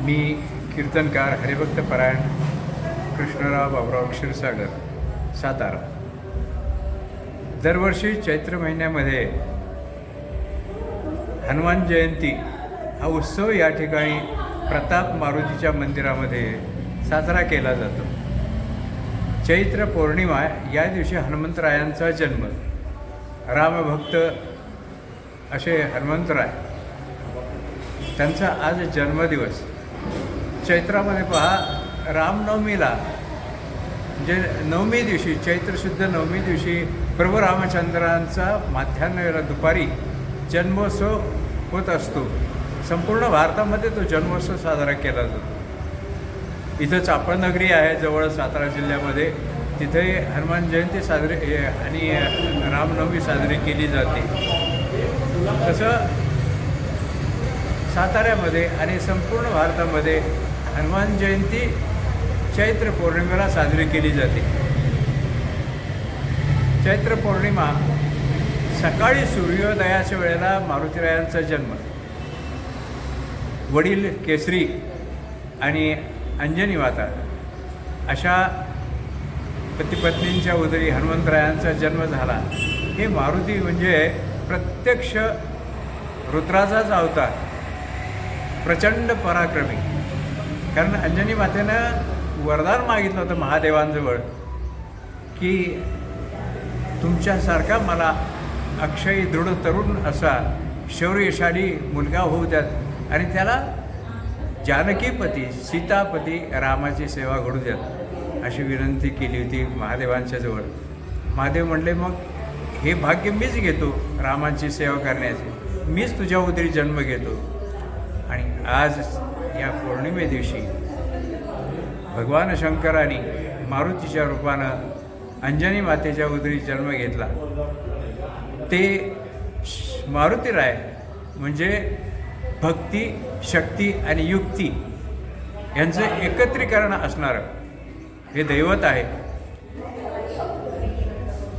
मी कीर्तनकार हरिभक्त परायण कृष्णराव बाबराव क्षीरसागर सातारा. दरवर्षी चैत्र महिन्यामध्ये हनुमान जयंती हा उत्सव या ठिकाणी प्रताप मारुतीच्या मंदिरामध्ये साजरा केला जातो. चैत्र पौर्णिमा या दिवशी हनुमंतरायांचा जन्म. रामभक्त असे हनुमंतराय. त्यांचा आज जन्मदिवस. चैत्रामध्ये पहा रामनवमीला म्हणजे नवमी दिवशी चैत्र शुद्ध नवमी दिवशी प्रभू रामचंद्रांचा माध्यान्ह दुपारी जन्मोत्सव होत असतो. संपूर्ण भारतामध्ये तो जन्मोत्सव साजरा केला जातो. इथं चापळनगरी आहे जवळ सातारा जिल्ह्यामध्ये. तिथे हनुमान जयंती साजरी आणि रामनवमी साजरी केली जाते. तसं साताऱ्यामध्ये आणि संपूर्ण भारतामध्ये हनुमान जयंती चैत्र पौर्णिमेला साजरी केली जाते. चैत्र पौर्णिमा सकाळी सूर्योदयाच्या वेळेला मारुतीरायांचा जन्म. वडील केसरी आणि अंजनी माता अशा पतिपत्नींच्या उदरी हनुमंतरायांचा जन्म झाला. हे मारुती म्हणजे प्रत्यक्ष रुद्राचाच अवतार. प्रचंड पराक्रमी. कारण अंजनी मातेनं वरदान मागितलं होतं महादेवांजवळ की तुमच्यासारखा मला अक्षयी दृढ तरुण असा शौर्यशाली मुलगा होऊ द्यात. आणि त्याला जानकीपती सीतापती रामाची सेवा घडू द्यात अशी विनंती केली होती महादेवांच्याजवळ महादेव म्हणले मग हे भाग्य मीच घेतो रामांची सेवा करण्याचे. मीच तुझ्या उदरी जन्म घेतो. आणि आज या पौर्णिमे दिवशी भगवान शंकराने मारुतीच्या रूपानं अंजनी मातेच्या उदरी जन्म घेतला. ते श- मारुतीराय म्हणजे भक्ती शक्ती आणि युक्ती यांचं एकत्रीकरण असणारं हे दैवत आहे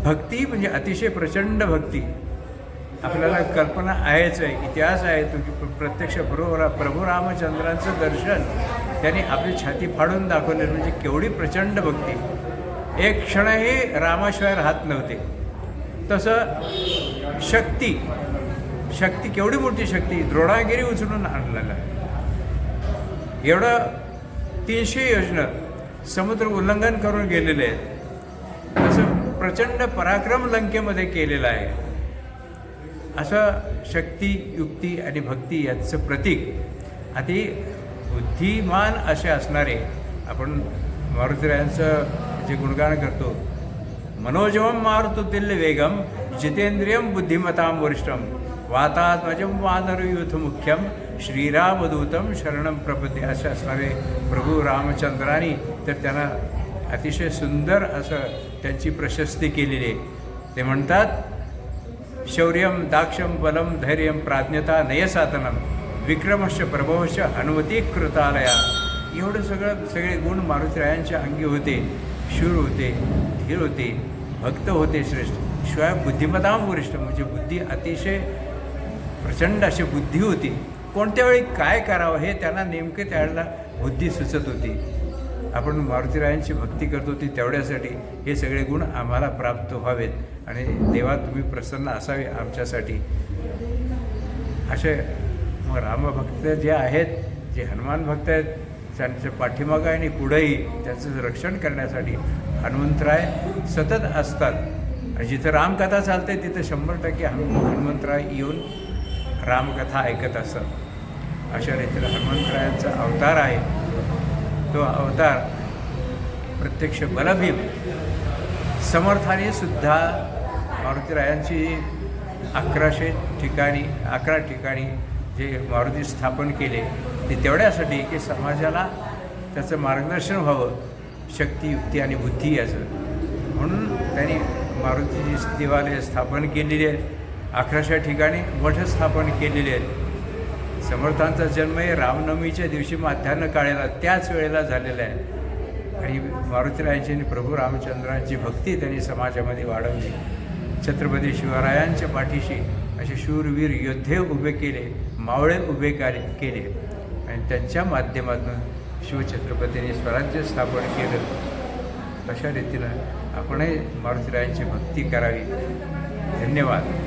भक्ती म्हणजे अतिशय प्रचंड भक्ती. आपल्याला कल्पना आहेच आहे इतिहास आहे तो की प्र- प्रत्यक्ष प्रभू प्रभू रामचंद्रांचं दर्शन त्यांनी आपली छाती फाडून दाखवले म्हणजे केवढी प्रचंड भक्ती. एक क्षणही रामाशिवाय राहत नव्हते. तसं शक्ती शक्ती केवढी मोठी शक्ती द्रोणागिरी उचलून आणलेला एवढं तीनशे योजना समुद्र उल्लंघन करून गेलेले आहेत. तसं प्रचंड पराक्रम लंकेमध्ये केलेलं आहे. असं शक्ती युक्ती आणि भक्ती याचं प्रतीक. अति बुद्धिमान असे असणारे आपण मारुतीरायांचं जे गुणगान करतो मनोजवम मारुतुल्य वेगम जितेंद्रियम बुद्धिमतां वरिष्ठम वातात्मजम वानरयुथ मुख्यम श्रीरामदूतम शरणम प्रपदे असे असणारे प्रभू रामचंद्रानी तर त्यांना अतिशय सुंदर असं त्यांची प्रशस्ती केलेली आहे. ते म्हणतात शौर्यं दाक्षं बलं धैर्यं प्राज्ञता नयसाधनं विक्रमश्च प्रभवश्च हनुमती कृतालया एवढं सगळं सगळे गुण मारुतीरायांच्या अंगी होते शूर होते धीर होते भक्त होते श्रेष्ठ. शिवाय बुद्धिमताम वरिष्ठ म्हणजे बुद्धी अतिशय प्रचंड अशी बुद्धी होती. कोणत्या वेळी काय करावं हे त्यांना नेमके त्यावेळेला बुद्धी सुचत होती. आपण मारुतीरायांची भक्ती करतो ती तेवढ्यासाठी हे सगळे गुण आम्हाला प्राप्त व्हावेत. आणि देवा तुम्ही प्रसन्न असावे आमच्यासाठी. असे मग रामभक्त जे आहेत जे हनुमान भक्त आहेत त्यांच्या पाठीमागं आणि पुढेही त्याचं रक्षण करण्यासाठी हनुमंतराय सतत असतात. आणि जिथं रामकथा चालते तिथं शंभर टक्के हनु हनुमंतराय येऊन रामकथा ऐकत असतात. अशा रीतीनं हनुमंतरायांचा अवतार आहे. तो अवतार प्रत्यक्ष बलभीम समर्थाने सुद्धा मारुतीरायांची अकराशे ठिकाणी अकरा ठिकाणी जे मारुती स्थापन केले ते तेवढ्यासाठी की समाजाला त्याचं मार्गदर्शन व्हावं शक्ती युक्ती आणि बुद्धी याचं. म्हणून त्यांनी मारुतीची देवालय स्थापन केलेली आहेत. अकराशा ठिकाणी मठ स्थापन केलेले आहेत. समर्थांचा जन्म हे रामनवमीच्या दिवशी माध्यान्ह काळेला त्याच वेळेला झालेला आहे. आणि मारुतीरायांची आणि प्रभू रामचंद्रांची भक्ती त्यांनी समाजामध्ये वाढवली. छत्रपती शिवरायांच्या पाठीशी असे शूरवीर योद्धे उभे केले मावळे उभे कार्य केले. आणि त्यांच्या माध्यमातून शिवछत्रपतींनी स्वराज्य स्थापन केलं. अशा रीतीनं आपणही मारुतीरायांची भक्ती करावी. धन्यवाद.